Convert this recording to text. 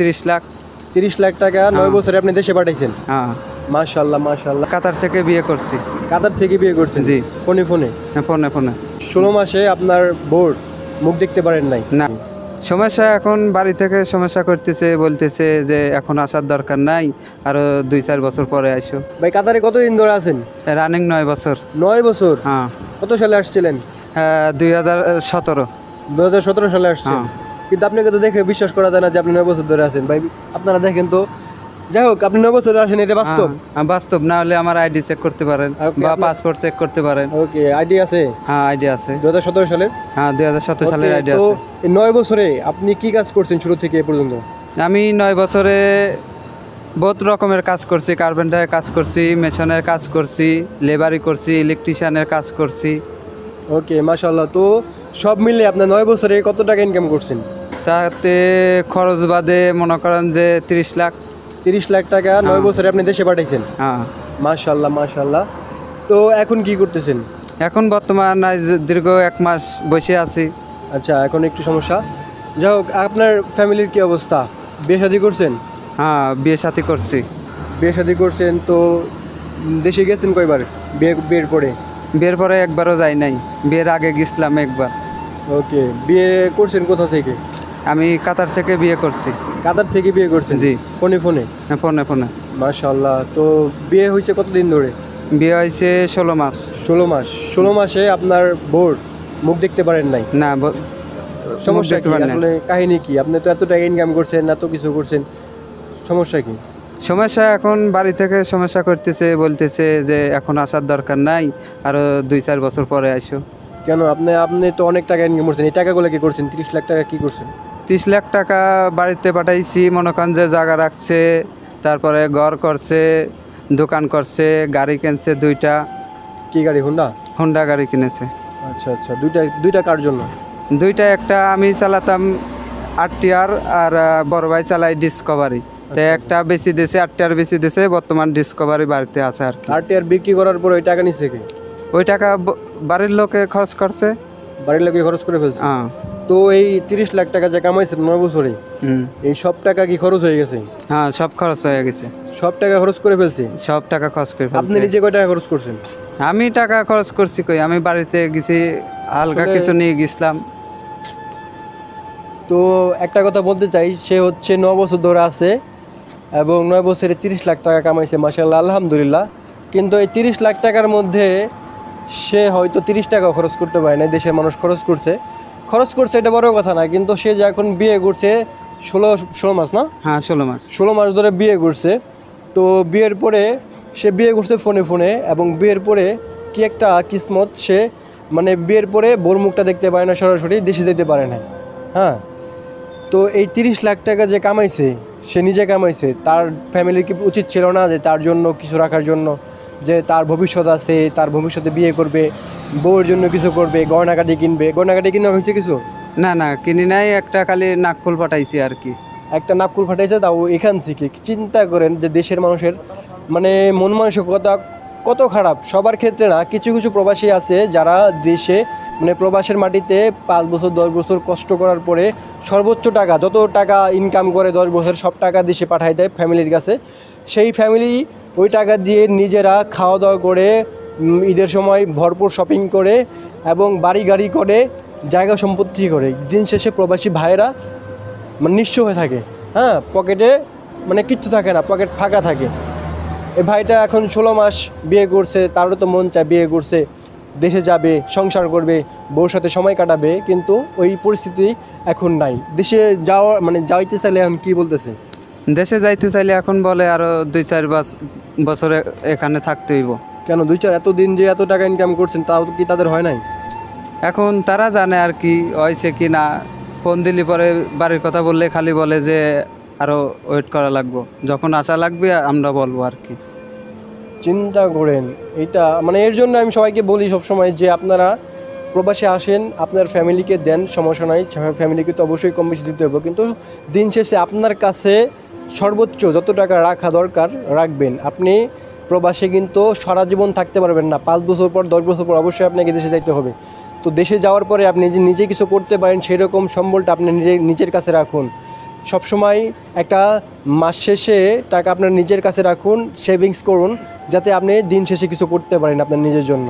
তিরিশ লাখ। তিরিশ লাখ টাকা নয় বছরে আপনি দেশে পাঠাইছেন? হ্যাঁ। মাশাল্লাহ মাশাল্লাহ কাতার থেকে বিয়ে করছি। কাতার থেকে বিয়ে করছেন? জি। ফোনে ফোনে? হ্যাঁ, ফোনে ফোনে। ষোলো মাসে আপনার বোর্ড মুখ দেখতে পারেন নাই? না। সমস্যা এখন বাড়ি থেকে সমস্যা করতেছে বলতেছে যে এখন আসার দরকার নাই আরও দুই চার বছর পরে আইসো। ভাই কাতারে কতদিন ধরে আছেন? রানিং নয় বছর। নয় বছর? হ্যাঁ। কত সালে আসছিলেন? দুই হাজার সতেরো। দু হাজার সতেরো সালে আসছেন। হ্যাঁ। কিন্তু আপনাকে তো দেখে বিশ্বাস করা যায় না যে আপনি নয় বছর ধরে আছেন। ভাই আপনারা দেখেন তো যাই হোক আপনি নয় বছর আসেন এটা বাস্তব? হ্যাঁ, বাস্তব। না হলে আমার আইডি চেক করতে পারেন বা পাসপোর্ট চেক করতে পারেন। ওকে আইডি আছে? হ্যাঁ আইডি আছে। দু হাজার সতেরো সালে? হ্যাঁ দুই হাজার সতেরো সালের আইডি আছে। নয় বছরে আপনি কি কাজ করছেন শুরু থেকে এ পর্যন্ত? আমি নয় বছরে বহুত রকমের কাজ করছি কার্পেন্টারের কাজ করছি মেশনের কাজ করছি লেবারি করছি ইলেকট্রিশিয়ানের কাজ করছি। ওকে মাশাল্লাহ তো সব মিলে আপনার নয় বছরে কত টাকা ইনকাম করছেন? তাতে খরচ বাদে মনে করেন যে তিরিশ লাখ। তিরিশ লাখ টাকা নয় হ্যাঁ। বছরে আপনি দেশে পাঠাইছেন? হ্যাঁ। মাশাল্লাহ মাশাল্লাহ। তো এখন কি করতেছেন? এখন বর্তমান দীর্ঘ এক মাস বসে আছি। আচ্ছা এখন একটু সমস্যা। যাই হোক আপনার ফ্যামিলির কি অবস্থা? বিয়ে শাদী করছেন? হ্যাঁ বিয়ে সাথী করছি। বিয়ে শাদী করছেন তো দেশে গেছেন কয়বার বিয়ে বিয়ের পরে? বিয়ের পরে একবারও যাই নাই। বিয়ের আগে গেছিলাম একবার। ওকে বিয়ে করছেন কোথা থেকে? আমি কাতার থেকে বিয়ে করছি। কাতার থেকে বিয়ে করছেন? জি। ফোনে ফোনে? হ্যাঁ, ফোনে ফোনে। মাশাল্লাহ তো বিয়ে হয়েছে কতদিন ধরে? বিয়ে হয়েছে ষোলো মাস। ষোলো মাস। ষোলো মাসে আপনার বোর্ড মুখ দেখতে পারেন নাই? না সমস্যা কি? আসলে কাহিনী কি? আপনি তো এত টাকা ইনকাম করছেন এত কিছু করছেন। সমস্যা কি? সমস্যা এখন বাড়ি থেকে সমস্যা করতেছে বলতেছে যে এখন আসার দরকার নাই আরও দুই চার বছর পরে আইসো। কেন? আপনি আপনি তো অনেক টাকা ইনকাম করছেন। এই টাকাগুলো কি করছেন? তিরিশ লাখ টাকা কি করছেন? তিরিশ লাখ টাকা বাড়িতে পাঠাইছি মনে করেন যে জায়গা রাখছে তারপরে ঘর করছে দোকান করছে গাড়ি কিনছে দুইটা। কি গাড়ি? হোন্ডা হুন্ডা গাড়ি কিনেছে। আচ্ছা আচ্ছা। দুইটা দুইটা কার জন্য? দুইটা একটা আমি চালাতাম আরটিআর আর বড় ভাই চালাই ডিসকভারি তো একটা বেশি দিয়েছে আরটিআর বেশি দিয়েছে বর্তমান ডিসকভারি বাড়িতে আছে আর কি। আর আর বিক্রি করার পর ওই টাকা নিচ্ছে কি? ওই টাকা বাড়ির লোকে খরচ করছে। বাড়ির লোকে খরচ করে ফেলছে। হ্যাঁ। তো এই তিরিশ লাখ টাকা যে কামাইছে নয় বছরে এই সব টাকা কি খরচ হয়ে গেছে? হ্যাঁ সব খরচ হয়ে গেছে। সব টাকা খরচ করে ফেলছে? সব টাকা খরচ করে আপনি নিজে কয় টাকা খরচ করছেন? আমি টাকা খরচ করছি কই? আমি বাড়িতে গেছি হালকা কিছু নিয়ে গেছিলাম। তো একটা কথা বলতে চাই সে হচ্ছে ন বছর ধরে আছে এবং নয় বছরে তিরিশ লাখ টাকা কামাইছে মাসাল্লাহ আলহামদুলিল্লাহ। কিন্তু এই তিরিশ লাখ টাকার মধ্যে সে হয়তো তিরিশ টাকা খরচ করতে পারে না দেশের মানুষ খরচ করছে। খরচ করছে এটা বড় কথা না কিন্তু সে যে এখন বিয়ে করছে ষোলো ষোলো মাস না? হ্যাঁ ষোলো মাস। ষোলো মাস ধরে বিয়ে করছে। তো বিয়ের পরে সে বিয়ে করছে ফোনে ফোনে এবং বিয়ের পরে কি একটা কিসমত সে মানে বিয়ের পরে বোর মুখটা দেখতে পারে না সরাসরি দেশে যেতে পারে না। হ্যাঁ? তো এই তিরিশ লাখ টাকা যে কামাইছে সে নিজে কামাইছে তার ফ্যামিলির কি উচিত ছিল না যে তার জন্য কিছু রাখার জন্য। যে তার ভবিষ্যৎ আছে তার ভবিষ্যতে বিয়ে করবে বউয়ের জন্য কিছু করবে গয়নাকাটি কিনবে। গয়নাকাটি কিনা হয়েছে কিছু? না না কিনি নাই একটা খালি নাকফুল পাঠাইছি আর কি। একটা নাকুল ফাটাইছে তাও এখান থেকে। চিন্তা করেন যে দেশের মানুষের মানে মন মানসিকতা কত খারাপ। সবার ক্ষেত্রে না কিছু কিছু প্রবাসী আছে যারা দেশে মানে প্রবাসের মাটিতে পাঁচ বছর দশ বছর কষ্ট করার পরে সর্বোচ্চ টাকা যত টাকা ইনকাম করে দশ বছর সব টাকা দেশে পাঠায় দেয় ফ্যামিলির কাছে। সেই ফ্যামিলি ওই টাকা দিয়ে নিজেরা খাওয়া দাওয়া করে ঈদের সময় ভরপুর শপিং করে এবং বাড়ি গাড়ি করে, জায়গা সম্পত্তি করে। দিন শেষে প্রবাসী ভাইয়েরা মানে নিঃস্ব হয়ে থাকে। হ্যাঁ পকেটে মানে কিচ্ছু থাকে না, পকেট ফাঁকা থাকে। এই ভাইটা এখন ষোলো মাস বিয়ে করছে, তারও তো মন চায় বিয়ে করছে, দেশে যাবে, সংসার করবে, বউর সাথে সময় কাটাবে, কিন্তু ওই পরিস্থিতি এখন নাই। দেশে যাওয়া মানে যাইতে চাইলে এখন কি বলতেছে? দেশে যাইতে চাইলে এখন বলে আরও দুই চার বাস- বছরে এখানে থাকতে হইব। কেন দুই চার এত দিন যে এত টাকা ইনকাম করছেন তাও কি তাদের হয় নাই? এখন তারা জানে আর কি হয়েছে কি না। ফোন দিলি পরে বাড়ির কথা বললে খালি বলে যে আরও ওয়েট করা লাগবো। যখন আসা লাগবে আমরা বলব আর কি। চিন্তা করেন এটা মানে এর জন্য আমি সবাইকে বলি সবসময় যে আপনারা প্রবাসে আসেন আপনার ফ্যামিলিকে দেন সমস্যা নাই। ফ্যামিলিকে তো অবশ্যই কম বেশি দিতে হবে কিন্তু দিন শেষে আপনার কাছে সর্বোচ্চ যত টাকা রাখা দরকার, রাখবেন। আপনি প্রবাসে কিন্তু সারা জীবন থাকতে পারবেন না। পাঁচ বছর পর, দশ বছর পর অবশ্যই আপনাকে দেশে যাইতে হবে। তো দেশে যাওয়ার পরে আপনি যে নিজে কিছু করতে পারেন, সেরকম সম্বলটা আপনি নিজে, নিজের কাছে রাখুন। সবসময় একটা মাস শেষে টাকা আপনার নিজের কাছে রাখুন, সেভিংস করুন, যাতে আপনি দিন শেষে কিছু করতে পারেন আপনার নিজের জন্য।